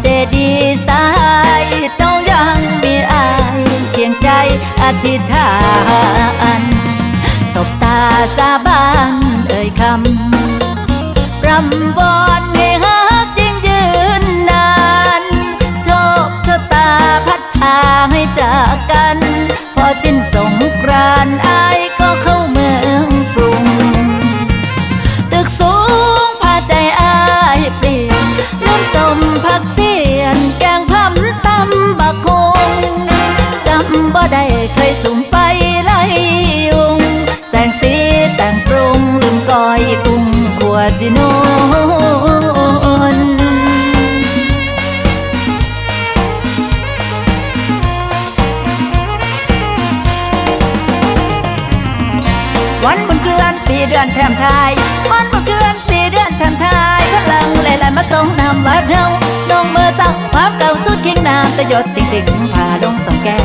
เจดีสายต้องยังมีอายเคียงใจอธิษฐานสบตาสาบานเอ่ยคำรำบอนเงนำว่าเราลงมือสักความเก่าสุดคิงน้ำตะหยดติ่งติ่งผ่าลงสองแก้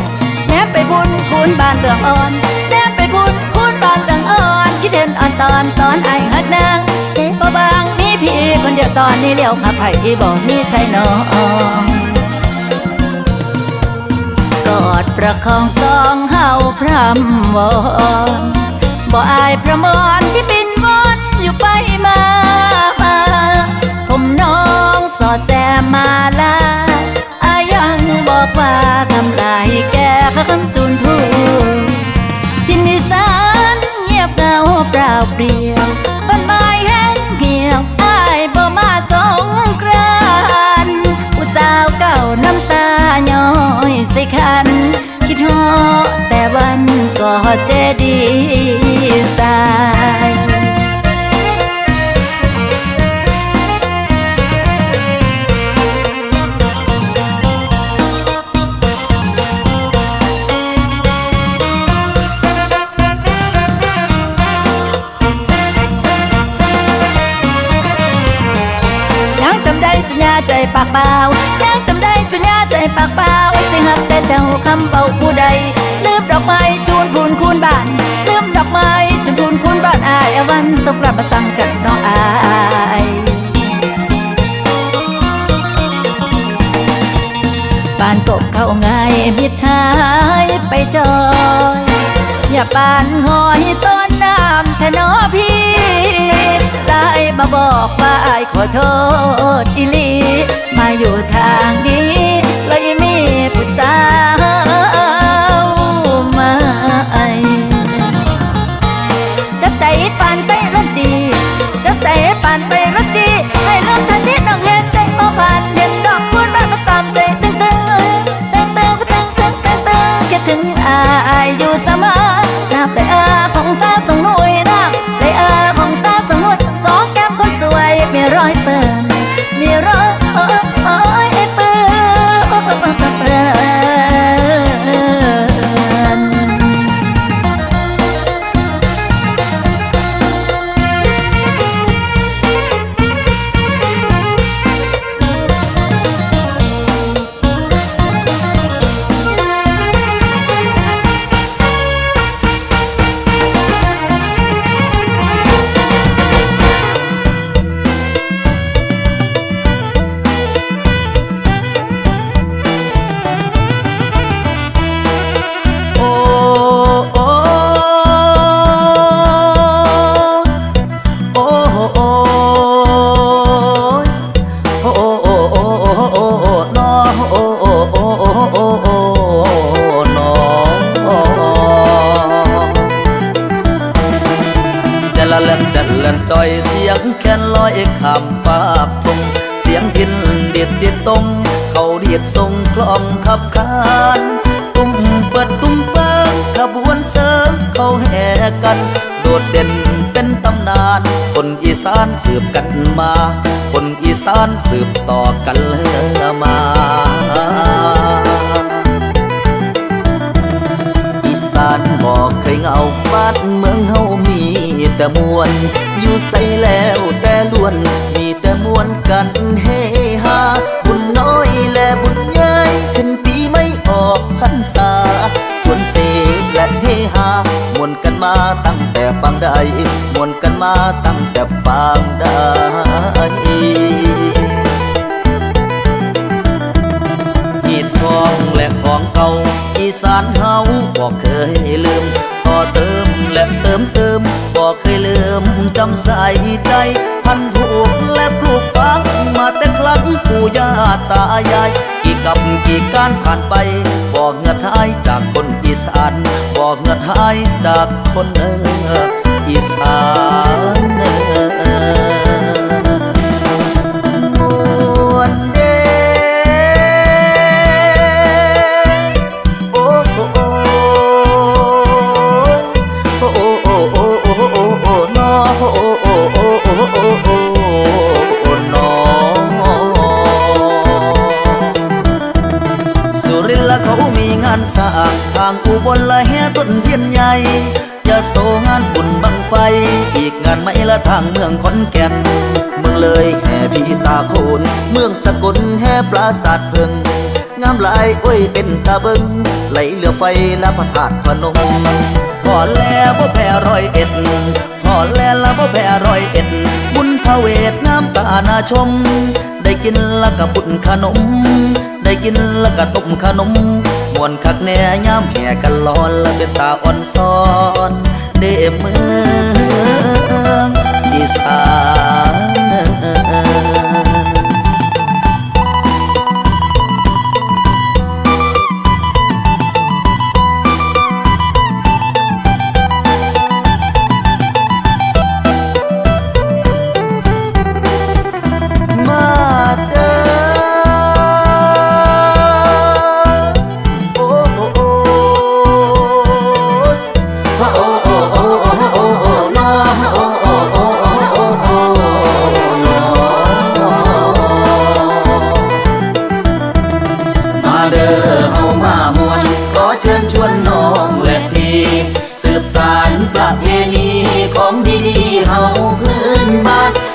แนบไปบุญคุณบ้านเหลืองอ่อนแนบไปบุญคุณบ้านเหลืองอ่อนคิดเห็นอ่อนตอนตอนไอหักนางเอ๊ะบ่บางมีพี่คนเดียวตอนนี้เลี้ยวขับไผ่บอกมีใจน้องกอดประคองสองเฮาพรำวอนบ่อายประมอน แซมมาลาอายังบอกว่าทำลายแก่คำจุนทูที่นิสานเงียบเงาเปล่าเปลี่ยวต้นไม้แห้งเหี่ยวอายบ่มาสงกรานต์ผู้สาวเก่าน้ำตาย้อยใส่คัน คิดฮอแต่วันก็เจดี ปากเปล่าสิหักแต่เจ้าคำเบาผู้ใดลืมดอกไม้จูนพูนคูนบ้านลืมดอกไม้จูนพูนคูนบ้านอายอวันสงกรานมาสั่งกันน้องอายบ้านกบเข้าไงมิดหายไปจอย อย่าปานหอยต้นน้ำแทนอพี่ไลน์มาบอกว่าอายขอโทษอีลี มาอยู่ทางนี้า คำปาบทงเสียงพินเด็ดเด็ดตรงเขาเดียดทรงคลอมขับคานตุ้มเปิดตุ้มเปิงขบวนเสริงเขาแห่กัน โดดเด่นเป็นตำนาน คนอีสานสืบกันมา คนอีสานสืบต่อกันเลยมาอีสานบอกเคยเงาบ้านเมืองเฮามีแต่มวล ใส่แล้วแต่ล้วน มีแต่มวนกันเฮฮาบุญน้อยและบุญใหญ่ขึ้นปีไม่ออกพรรษาส่วนเสกและเฮฮามวนกันมาตั้งแต่ปางใดมวนกันมาตั้งแต่ปางใดหีดทองและของเก่าอีสานเฮาบอกเคยลืม เติมและเสริมเติมบอกเคยลืมจำใส่ใจ พันผูกและปลูกฝังมาแต่ครั้งปู่ย่าตายายกี่กับกี่การผ่านไปบอกเงือดหายจากคนอีสานบอกเงือดหายจากคนเอออีสาน อุบลละแห่ต้นเทียนใหญ่ยะโสงานบุญบังไฟ อีกงานไม่ละทางเมืองขอนแก่น เมืองเลยแห่พีตาโคน เมืองสกลแห่ปราสาทเพิง งามหลายอ้ยเป็นตาเบิง ไหลเหลือไฟและพระธาตุพนมพอแล้วบ่แพ้ร้อยเอ็ดพอแล้วละบ่แพ้ร้อยเอ็ด บุญพระเวทงามตานาชม ได้กินละกะบุญขนม ได้กินละกะต้มขนม วนคักแน่ย่ำแห่กันลอนและเป็นตาอ่อนซ้อน เดเมืองอีสาน hơn